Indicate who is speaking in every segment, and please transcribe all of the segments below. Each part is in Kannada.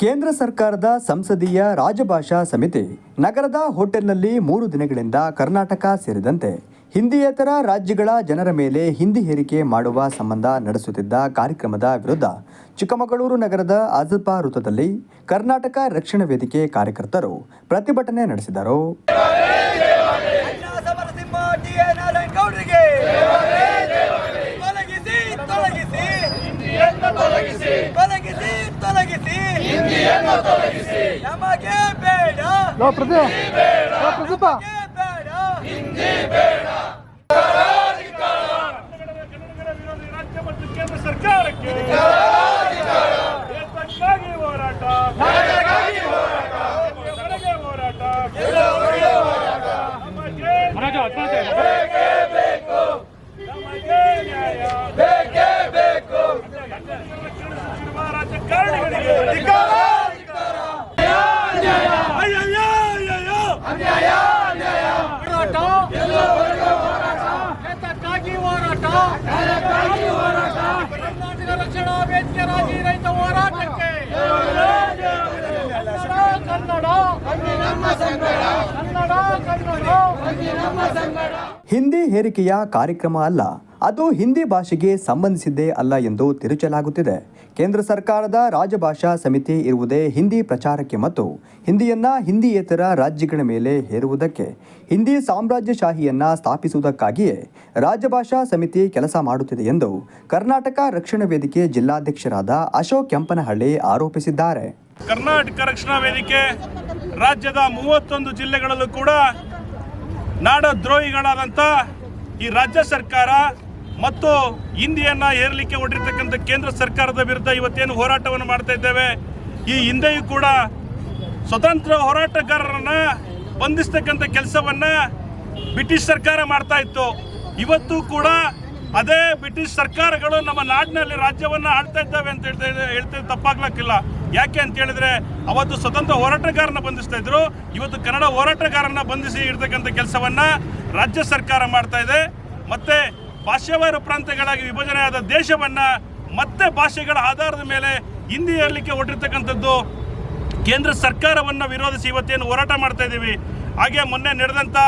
Speaker 1: ಕೇಂದ್ರ ಸರ್ಕಾರದ ಸಂಸದೀಯ ರಾಜಭಾಷಾ ಸಮಿತಿ ನಗರದ ಹೋಟೆಲ್ನಲ್ಲಿ ಮೂರು ದಿನಗಳಿಂದ ಕರ್ನಾಟಕ ಸೇರಿದಂತೆ ಹಿಂದಿಯೇತರ ರಾಜ್ಯಗಳ ಜನರ ಮೇಲೆ ಹಿಂದಿ ಹೇರಿಕೆ ಮಾಡುವ ಸಂಬಂಧ ನಡೆಸುತ್ತಿದ್ದ ಕಾರ್ಯಕ್ರಮದ ವಿರುದ್ಧ ಚಿಕ್ಕಮಗಳೂರು ನಗರದ ಆಜಲ್ಪಾ ವೃತ್ತದಲ್ಲಿ ಕರ್ನಾಟಕ ರಕ್ಷಣಾ ವೇದಿಕೆ ಕಾರ್ಯಕರ್ತರು ಪ್ರತಿಭಟನೆ ನಡೆಸಿದರು.
Speaker 2: ನಮಗೆ ಬೇಡ. ನಮಗೆ ಬೇಡ
Speaker 3: ರಾಜ್ಯ ಮತ್ತು ಕೇಂದ್ರ ಸರ್ಕಾರಕ್ಕೆ ಏತಕ್ಕಾಗಿ ಹೋರಾಟ ಎಲ್ಲಿಯವರೆಗೆ ಹೋರಾಟ ನಮಗೆ ನಮಗೆ ನ್ಯಾಯ ಕೇಳಿಸುತ್ತಿರುವ ರಾಜಕಾರಣಿಗಳಿಗೆ ಅಯ್ಯಯ್ಯೋ, ಅಯ್ಯಯ್ಯೋ.
Speaker 4: ಏತಕ್ಕಾಗಿ ಹೋರಾಟ ಕರ್ನಾಟಕ ರಾಜಿ ರೈತ ಹೋರಾಟಕ್ಕೆ. ಕನ್ನಡ ಕನ್ನಡ
Speaker 1: ಹಿಂದಿ ಹೇರಿಕೆಯ ಕಾರ್ಯಕ್ರಮ ಅಲ್ಲ. ಅದು ಹಿಂದಿ ಭಾಷೆಗೆ ಸಂಬಂಧಿಸಿದ್ದೇ ಅಲ್ಲ ಎಂದು ತಿರುಚಲಾಗುತ್ತಿದೆ. ಕೇಂದ್ರ ಸರ್ಕಾರದ ರಾಜಭಾಷಾ ಸಮಿತಿ ಇರುವುದೇ ಹಿಂದಿ ಪ್ರಚಾರಕ್ಕೆ ಮತ್ತು ಹಿಂದಿಯನ್ನ ಹಿಂದಿಯೇತರ ರಾಜ್ಯಗಳ ಮೇಲೆ ಹೇರುವುದಕ್ಕೆ. ಹಿಂದಿ ಸಾಮ್ರಾಜ್ಯಶಾಹಿಯನ್ನು ಸ್ಥಾಪಿಸುವುದಕ್ಕಾಗಿಯೇ ರಾಜಭಾಷಾ ಸಮಿತಿ ಕೆಲಸ ಮಾಡುತ್ತಿದೆ ಎಂದು ಕರ್ನಾಟಕ ರಕ್ಷಣಾ ವೇದಿಕೆ ಜಿಲ್ಲಾಧ್ಯಕ್ಷರಾದ ಅಶೋಕ್ ಕೆಂಪನಹಳ್ಳಿ ಆರೋಪಿಸಿದ್ದಾರೆ.
Speaker 3: ಕರ್ನಾಟಕ ರಕ್ಷಣಾ ವೇದಿಕೆ ರಾಜ್ಯದ ಮೂವತ್ತೊಂದು ಜಿಲ್ಲೆಗಳಲ್ಲೂ ಕೂಡ ನಾಡದ್ರೋಹಿಗಳಾದಂಥ ಈ ರಾಜ್ಯ ಸರ್ಕಾರ ಮತ್ತು ಹಿಂದಿಯನ್ನು ಏರಲಿಕ್ಕೆ ಹೊರಟಿರ್ತಕ್ಕಂಥ ಕೇಂದ್ರ ಸರ್ಕಾರದ ವಿರುದ್ಧ ಇವತ್ತೇನು ಹೋರಾಟವನ್ನು ಮಾಡ್ತಾ ಇದ್ದೇವೆ, ಈ ಹಿಂದೆಯೂ ಕೂಡ ಸ್ವತಂತ್ರ ಹೋರಾಟಗಾರರನ್ನ ಬಂಧಿಸ್ತಕ್ಕಂಥ ಕೆಲಸವನ್ನ ಬ್ರಿಟಿಷ್ ಸರ್ಕಾರ ಮಾಡ್ತಾ ಇತ್ತು. ಇವತ್ತು ಕೂಡ ಅದೇ ಬ್ರಿಟಿಷ್ ಸರ್ಕಾರಗಳು ನಮ್ಮ ನಾಡಿನಲ್ಲಿ ರಾಜ್ಯವನ್ನ ಆಡ್ತಾ ಇದ್ದಾವೆ ಅಂತ ಹೇಳ್ತಾ ಹೇಳ್ತಾ ತಪ್ಪಾಗ್ಲಕ್ಕಿಲ್ಲ. ಯಾಕೆ ಅಂತ ಹೇಳಿದ್ರೆ ಅವತ್ತು ಸ್ವತಂತ್ರ ಹೋರಾಟಗಾರನ ಬಂಧಿಸ್ತಾ ಇದ್ರು. ಇವತ್ತು ಕನ್ನಡ ಹೋರಾಟಗಾರನ ಬಂಧಿಸಿ ಇಡ್ತಕ್ಕಂಥ ಕೆಲಸವನ್ನ ರಾಜ್ಯ ಸರ್ಕಾರ ಮಾಡ್ತಾ ಇದೆ. ಮತ್ತೆ ಭಾಷಾವಾರು ಪ್ರಾಂತ್ಯಗಳಾಗಿ ವಿಭಜನೆಯಾದ ದೇಶವನ್ನ ಮತ್ತೆ ಭಾಷೆಗಳ ಆಧಾರದ ಮೇಲೆ ಹಿಂದಿ ಹೇಳಲಿಕ್ಕೆ ಹೊರಟಿರ್ತಕ್ಕಂಥದ್ದು ಕೇಂದ್ರ ಸರ್ಕಾರವನ್ನು ವಿರೋಧಿಸಿ ಇವತ್ತೇನು ಹೋರಾಟ ಮಾಡ್ತಾ ಇದ್ದೀವಿ. ಹಾಗೆ ಮೊನ್ನೆ ನಡೆದಂಥ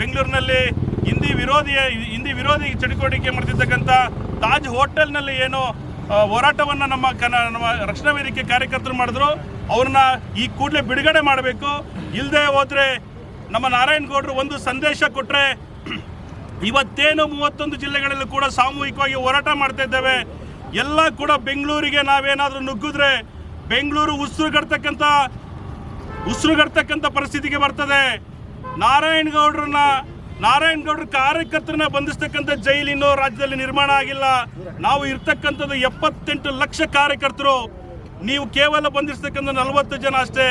Speaker 3: ಬೆಂಗಳೂರಿನಲ್ಲಿ ಹಿಂದಿ ವಿರೋಧಿ ಹಿಂದಿ ವಿರೋಧಿ ಚಟುವಟಿಕೆ ಮಾಡ್ತಿರ್ತಕ್ಕಂಥ ತಾಜ್ ಹೋಟೆಲ್ನಲ್ಲಿ ಏನು ಹೋರಾಟವನ್ನು ನಮ್ಮ ಕನ, ನಮ್ಮ ರಕ್ಷಣಾ ವೇದಿಕೆ ಕಾರ್ಯಕರ್ತರು ಮಾಡಿದ್ರು. ಅವ್ರನ್ನ ಈ ಕೂಡಲೇ ಬಿಡುಗಡೆ ಮಾಡಬೇಕು. ಇಲ್ಲದೆ ಹೋದರೆ ನಮ್ಮ ನಾರಾಯಣಗೌಡರು ಒಂದು ಸಂದೇಶ ಕೊಟ್ಟರೆ ಇವತ್ತೇನು ಮೂವತ್ತೊಂದು ಜಿಲ್ಲೆಗಳಲ್ಲೂ ಕೂಡ ಸಾಮೂಹಿಕವಾಗಿ ಹೋರಾಟ ಮಾಡ್ತಾ ಇದ್ದೇವೆ. ಎಲ್ಲ ಕೂಡ ಬೆಂಗಳೂರಿಗೆ ನಾವೇನಾದರೂ ನುಗ್ಗಿದ್ರೆ ಬೆಂಗಳೂರು ಉಸಿರುಗಡ್ತಕ್ಕಂಥ ಉಸಿರುಗಡ್ತಕ್ಕಂಥ ಪರಿಸ್ಥಿತಿಗೆ ಬರ್ತದೆ. ನಾರಾಯಣಗೌಡ್ರನ್ನ ನಾರಾಯಣಗೌಡ್ರ ಕಾರ್ಯಕರ್ತರನ್ನ ಬಂಧಿಸ್ತಕ್ಕಂಥ ಜೈಲು ಇನ್ನೂ ರಾಜ್ಯದಲ್ಲಿ ನಿರ್ಮಾಣ ಆಗಿಲ್ಲ. ನಾವು ಇರ್ತಕ್ಕಂಥದ್ದು ಎಪ್ಪತ್ತೆಂಟು ಲಕ್ಷ ಕಾರ್ಯಕರ್ತರು. ನೀವು ಕೇವಲ ಬಂಧಿಸ್ತಕ್ಕಂಥ ನಲವತ್ತು ಜನ ಅಷ್ಟೇ.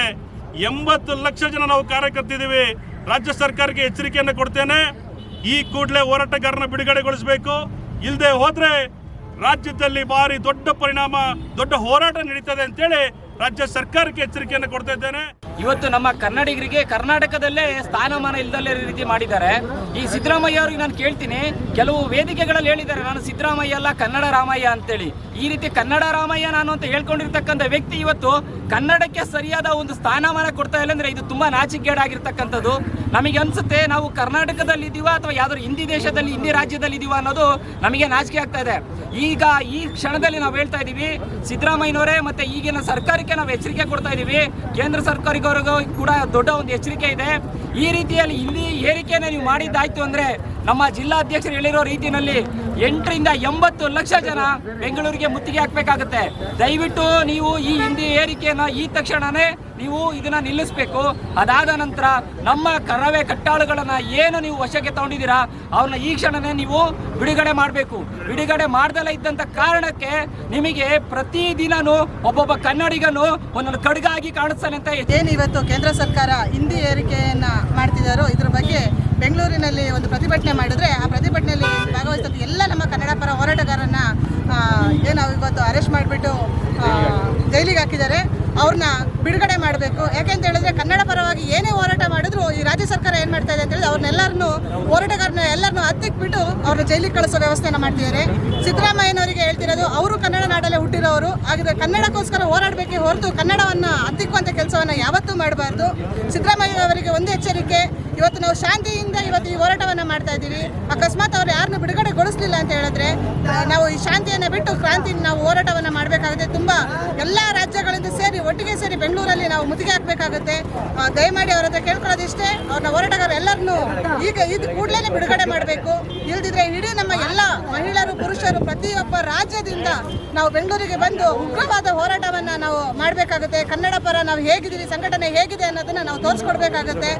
Speaker 3: ಎಂಬತ್ತು ಲಕ್ಷ ಜನ ನಾವು ಕಾರ್ಯಕರ್ತಿದ್ದೀವಿ ರಾಜ್ಯ ಸರ್ಕಾರಕ್ಕೆ ಎಚ್ಚರಿಕೆಯನ್ನು ಕೊಡ್ತೇನೆ. ಈ ಕೂಡಲೇ ಹೋರಾಟಗಾರನ ಬಿಡುಗಡೆಗೊಳಿಸಬೇಕು. ಇಲ್ಲದೆ ಹೋದರೆ ರಾಜ್ಯದಲ್ಲಿ ಭಾರಿ ದೊಡ್ಡ ಪರಿಣಾಮ, ದೊಡ್ಡ ಹೋರಾಟ ನಡೀತದೆ ಅಂತೇಳಿ ರಾಜ್ಯ ಸರ್ಕಾರಕ್ಕೆ ಎಚ್ಚರಿಕೆಯನ್ನು ಕೊಡ್ತಾ ಇದ್ದೇನೆ.
Speaker 4: ಇವತ್ತು ನಮ್ಮ ಕನ್ನಡಿಗರಿಗೆ ಕರ್ನಾಟಕದಲ್ಲೇ ಸ್ಥಾನಮಾನ ಇಲ್ಲದಲ್ಲೇ ರೀತಿ ಮಾಡಿದ್ದಾರೆ. ಈ ಸಿದ್ದರಾಮಯ್ಯ ಅವ್ರಿಗೆ ನಾನು ಕೇಳ್ತೀನಿ, ಕೆಲವು ವೇದಿಕೆಗಳಲ್ಲಿ ಹೇಳಿದ್ದಾರೆ, ನಾನು ಸಿದ್ದರಾಮಯ್ಯ ಅಲ್ಲ, ಕನ್ನಡ ರಾಮಯ್ಯ ಅಂತೇಳಿ. ಈ ರೀತಿ ಕನ್ನಡ ರಾಮಯ್ಯ ನಾನು ಅಂತ ಹೇಳ್ಕೊಂಡಿರ್ತಕ್ಕಂಥ ವ್ಯಕ್ತಿ ಇವತ್ತು ಕನ್ನಡಕ್ಕೆ ಸರಿಯಾದ ಒಂದು ಸ್ಥಾನಮಾನ ಕೊಡ್ತಾ ಇಲ್ಲ ಅಂದರೆ ಇದು ತುಂಬಾ ನಾಚಿಕೆಗೇಡಾಗಿರ್ತಕ್ಕಂಥದ್ದು ನಮಗೆ ಅನ್ಸುತ್ತೆ ನಾವು ಕರ್ನಾಟಕದಲ್ಲಿ ಇದೀವ ಅಥವಾ ಯಾವ್ದಾದ್ರು ಹಿಂದಿ ದೇಶದಲ್ಲಿ, ಹಿಂದಿ ರಾಜ್ಯದಲ್ಲಿ ಇದೀವ ಅನ್ನೋದು ನಮಗೆ ನಾಚಿಕೆ ಆಗ್ತಾ ಇದೆ. ಈಗ ಈ ಕ್ಷಣದಲ್ಲಿ ನಾವು ಹೇಳ್ತಾ ಇದೀವಿ ಸಿದ್ದರಾಮಯ್ಯನವರೇ ಮತ್ತೆ ಈಗಿನ ಸರ್ಕಾರಕ್ಕೆ ನಾವು ಎಚ್ಚರಿಕೆ ಕೊಡ್ತಾ ಇದೀವಿ ಕೇಂದ್ರ ಸರ್ಕಾರಿಗವ್ರಿಗೂ ಕೂಡ ದೊಡ್ಡ ಒಂದು ಎಚ್ಚರಿಕೆ ಇದೆ. ಈ ರೀತಿಯಲ್ಲಿ ಇಲ್ಲಿ ಏರಿಕೆಯನ್ನು ನೀವು ಮಾಡಿದ್ದಾಯ್ತು ಅಂದ್ರೆ ನಮ್ಮ ಜಿಲ್ಲಾಧ್ಯಕ್ಷರು ಹೇಳಿರೋ ರೀತಿಯಲ್ಲಿ ಎಂಟರಿಂದ ಎಂಬತ್ತು ಲಕ್ಷ ಜನ ಬೆಂಗಳೂರಿಗೆ ಮುತ್ತಿಗೆ ಹಾಕಬೇಕಾಗುತ್ತೆ. ದಯವಿಟ್ಟು ನೀವು ಈ ಹಿಂದಿ ಏರಿಕೆಯನ್ನು ಈ ತಕ್ಷಣನೇ ನೀವು ಇದನ್ನ ನಿಲ್ಲಿಸಬೇಕು. ಅದಾದ ನಂತರ ನಮ್ಮ ಕರವೇ ಕಟ್ಟಾಳುಗಳನ್ನ ಏನು ನೀವು ವಶಕ್ಕೆ ತಗೊಂಡಿದ್ದೀರಾ, ಅವ್ರನ್ನ ಈ ಕ್ಷಣನೇ ನೀವು ಬಿಡುಗಡೆ ಮಾಡಬೇಕು. ಬಿಡುಗಡೆ ಮಾಡ್ದಲೇ ಇದ್ದಂತ ಕಾರಣಕ್ಕೆ ನಿಮಗೆ ಪ್ರತಿದಿನನೂ ಒಬ್ಬೊಬ್ಬ ಕನ್ನಡಿಗನು ಒಂದೊಂದು ಕಡುಗಾಗಿ ಕಾಣಿಸ್ತಾನೆ ಅಂತ
Speaker 5: ಏನು ಇವತ್ತು ಕೇಂದ್ರ ಸರ್ಕಾರ ಹಿಂದಿ ಏರಿಕೆಯನ್ನ ಮಾಡ್ತಿದ್ದಾರೋ, ಇದ್ರ ಬಗ್ಗೆ ಬೆಂಗಳೂರಿನಲ್ಲಿ ಒಂದು ಪ್ರತಿಭಟನೆ ಮಾಡಿದ್ರೆ ಆ ಪ್ರತಿಭಟನೆಯಲ್ಲಿ ಭಾಗವಹಿಸಿದ ಎಲ್ಲ ನಮ್ಮ ಕನ್ನಡ ಪರ ಹೋರಾಟಗಾರನ್ನ ಏನು ಇವತ್ತು ಅರೆಸ್ಟ್ ಮಾಡಿಬಿಟ್ಟು ಜೈಲಿಗೆ ಹಾಕಿದ್ದಾರೆ. ಅವ್ರನ್ನ ಬಿಡುಗಡೆ ಮಾಡಬೇಕು. ಯಾಕೆಂತ ಹೇಳಿದ್ರೆ ಕನ್ನಡ ಪರವಾಗಿ ಏನೇ ಹೋರಾಟ ಮಾಡಿದ್ರು ಈ ರಾಜ್ಯ ಸರ್ಕಾರ ಏನು ಮಾಡ್ತಾ ಇದೆ ಅಂತ ಹೇಳಿದ್ರೆ ಅವ್ರನ್ನೆಲ್ಲರನ್ನು ಹೋರಾಟಗಾರನ ಎಲ್ಲರನ್ನು ಹತ್ತಿಕ್ಬಿಟ್ಟು ಅವ್ರನ್ನ ಜೈಲಿಗೆ ಕಳಿಸೋ ವ್ಯವಸ್ಥೆಯನ್ನು ಮಾಡ್ತಿದ್ದಾರೆ. ಸಿದ್ದರಾಮಯ್ಯನವರಿಗೆ ಹೇಳ್ತಿರೋದು, ಅವರು ಕನ್ನಡ ನಾಡಲ್ಲೇ ಹುಟ್ಟಿರೋರು. ಉಳ್ಳವರು ಕನ್ನಡಕ್ಕೋಸ್ಕರ ಹೋರಾಡಬೇಕೇ ಹೊರತು ಕನ್ನಡವನ್ನು ಹತ್ತಿಕ್ಕುವಂಥ ಕೆಲಸವನ್ನು ಯಾವತ್ತೂ ಮಾಡಬಾರ್ದು. ಸಿದ್ದರಾಮಯ್ಯ ಅವರಿಗೆ ಒಂದು ಎಚ್ಚರಿಕೆ ಇವತ್ತು ನಾವು ಶಾಂತಿಯಿಂದ ಇವತ್ತು ಈ ಹೋರಾಟವನ್ನು ಮಾಡ್ತಾ ಇದ್ದೀವಿ. ಅಕಸ್ಮಾತ್ ಅವ್ರು ಯಾರನ್ನು ಬಿಡುಗಡೆಗೊಳಿಸಲಿಲ್ಲ ಅಂತ ಹೇಳಿದ್ರೆ ನಾವು ಈ ಶಾಂತಿಯನ್ನು ಬಿಟ್ಟು ಕ್ರಾಂತಿ ನಾವು ಹೋರಾಟವನ್ನು ಮಾಡಬೇಕಾಗುತ್ತೆ. ತುಂಬ ಎಲ್ಲ ರಾಜ್ಯಗಳಿಂದ ಸೇರಿ ಒಟ್ಟಿಗೆ ಸೇರಿ ಬೆಂಗಳೂರಲ್ಲಿ ನಾವು ಮುತ್ತಿಗೆ ಹಾಕಬೇಕಾಗುತ್ತೆ. ದಯಮಾಡಿ ಅವರ ಹತ್ರ ಕೇಳ್ಕೊಳ್ಳೋದಿಷ್ಟೇ ಅವ್ರನ್ನ ಹೋರಾಟಗಾರ ಎಲ್ಲರನ್ನೂ ಈಗ ಇದು ಕೂಡಲೇ ಬಿಡುಗಡೆ ಮಾಡಬೇಕು. ಇಲ್ದಿದ್ರೆ ಇಡೀ ನಮ್ಮ ಎಲ್ಲ ಮಹಿಳೆಯರು, ಪುರುಷರು ಪ್ರತಿಯೊಬ್ಬ ರಾಜ್ಯದಿಂದ ನಾವು ಬೆಂಗಳೂರಿಗೆ ಬಂದು ಉಗ್ರವಾದ ಹೋರಾಟವನ್ನು ನಾವು ಮಾಡಬೇಕಾಗುತ್ತೆ. ಕನ್ನಡ ಪರ ನಾವು ಹೇಗಿದ್ದೀವಿ ಸಂಘಟನೆ ಹೇಗಿದೆ ಅನ್ನೋದನ್ನ ನಾವು ತೋರಿಸ್ಕೊಡ್ಬೇಕಾಗುತ್ತೆ.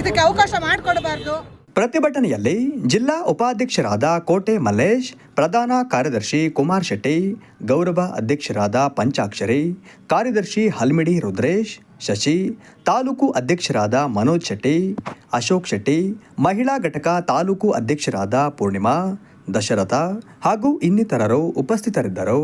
Speaker 5: ಇದಕ್ಕೆ ಅವಕಾಶ ಮಾಡಿಕೊಡಬಾರ್ದು.
Speaker 1: ಪ್ರತಿಭಟನೆಯಲ್ಲಿ ಜಿಲ್ಲಾ ಉಪಾಧ್ಯಕ್ಷರಾದ ಕೋಟೆ ಮಲ್ಲೇಶ್, ಪ್ರಧಾನ ಕಾರ್ಯದರ್ಶಿ ಕುಮಾರ್ ಶೆಟ್ಟಿ, ಗೌರವ ಅಧ್ಯಕ್ಷರಾದ ಪಂಚಾಕ್ಷರಿ, ಕಾರ್ಯದರ್ಶಿ ಹಲ್ಮಿಡಿ ರುದ್ರೇಶ್, ಶಶಿ, ತಾಲೂಕು ಅಧ್ಯಕ್ಷರಾದ ಮನೋಜ್ ಶೆಟ್ಟಿ, ಅಶೋಕ್ ಶೆಟ್ಟಿ, ಮಹಿಳಾ ಘಟಕ ತಾಲೂಕು ಅಧ್ಯಕ್ಷರಾದ ಪೂರ್ಣಿಮಾ, ದಶರಥ ಹಾಗೂ ಇನ್ನಿತರರು ಉಪಸ್ಥಿತರಿದ್ದರು.